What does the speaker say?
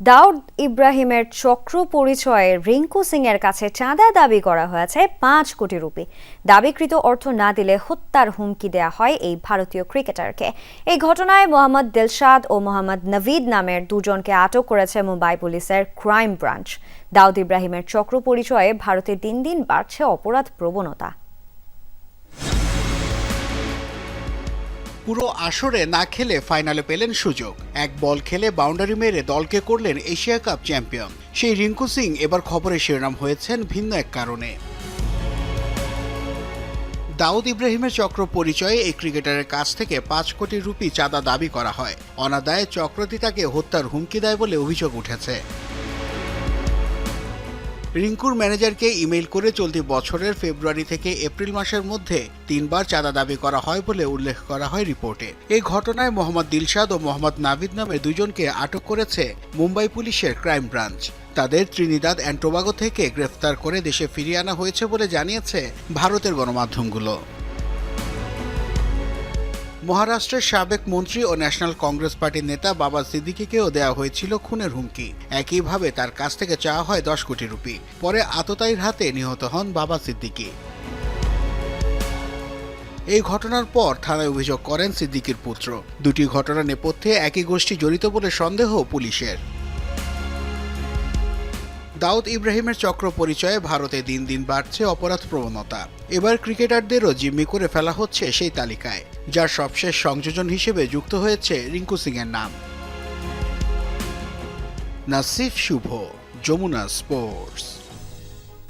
দাউদ ইব্রাহিমের চক্র পরিচয়ে রিঙ্কু সিং এর কাছে চাঁদা দাবি করা হয়েছে পাঁচ কোটি রুপি। দাবিকৃত অর্থ না দিলে হত্যার হুমকি দেয়া হয় এই ভারতীয় ক্রিকেটারকে। এই ঘটনায় মোহাম্মদ দিলশাদ ও মোহাম্মদ নভিদ নামের দুজনকে আটক করেছে মুম্বাই পুলিশের ক্রাইম ব্রাঞ্চ। দাউদ ইব্রাহিমের চক্র পরিচয়ে ভারতে দিন দিন বাড়ছে অপরাধ প্রবণতা। পুরো আসরে না খেলে ফাইনালে পেলেন সুযোগ। এক বল খেলে বাউন্ডারি মেরে দলকে করলেন এশিয়া কাপ চ্যাম্পিয়ন। সেই রিঙ্কু সিং এবার খবরের শিরোনাম হয়েছেন ভিন্ন এক কারণে। দাউদ ইব্রাহিমের চক্র পরিচয়ে এই ক্রিকেটারের কাছ থেকে পাঁচ কোটি রুপি চাঁদা দাবি করা হয়। অনাদায়ে চক্রটি তাকে হত্যার হুমকি দেয় বলে অভিযোগ উঠেছে। রিঙ্কুর ম্যানেজারকে ইমেইল করে চলতি বছরের ফেব্রুয়ারি থেকে এপ্রিল মাসের মধ্যে তিনবার চাঁদা দাবি করা হয় বলে উল্লেখ করা হয় রিপোর্টে। এই ঘটনায় মোহাম্মদ দিলশাদ ও মোহাম্মদ নাভিদ নামে দুজনকে আটক করেছে মুম্বাই পুলিশের ক্রাইম ব্রাঞ্চ। তাদের ত্রিনিদাদ অ্যান্ড টোবাগো থেকে গ্রেফতার করে দেশে ফিরিয়ে আনা হয়েছে বলে জানিয়েছে ভারতের গণমাধ্যমগুলো। মহারাষ্ট্রের সাবেক মন্ত্রী ও ন্যাশনাল কংগ্রেস পার্টির নেতা বাবা সিদ্দিকিকেও দেওয়া হয়েছিল খুনের হুমকি। একইভাবে তার কাছ থেকে চাওয়া হয় দশ কোটি রুপি। পরে আততায়ীর হাতে নিহত হন বাবা সিদ্দিকি। এই ঘটনার পর থানায় অভিযোগ করেন সিদ্দিকির পুত্র। দুটি ঘটনা নেপথ্যে একই গোষ্ঠী জড়িত বলে সন্দেহ পুলিশের। দাউদ ইব্রাহিমের চক্র পরিচয়ে ভারতে দিন দিন বাড়ছে অপরাধ প্রবণতা। এবার ক্রিকেটারদেরও জিম্মি করে ফেলা হচ্ছে সেই তালিকায়, যার সবশেষ সংযোজন হিসেবে যুক্ত হয়েছে রিঙ্কু সিংয়ের নাম। নাসিফ শুভ, যমুনা স্পোর্টস।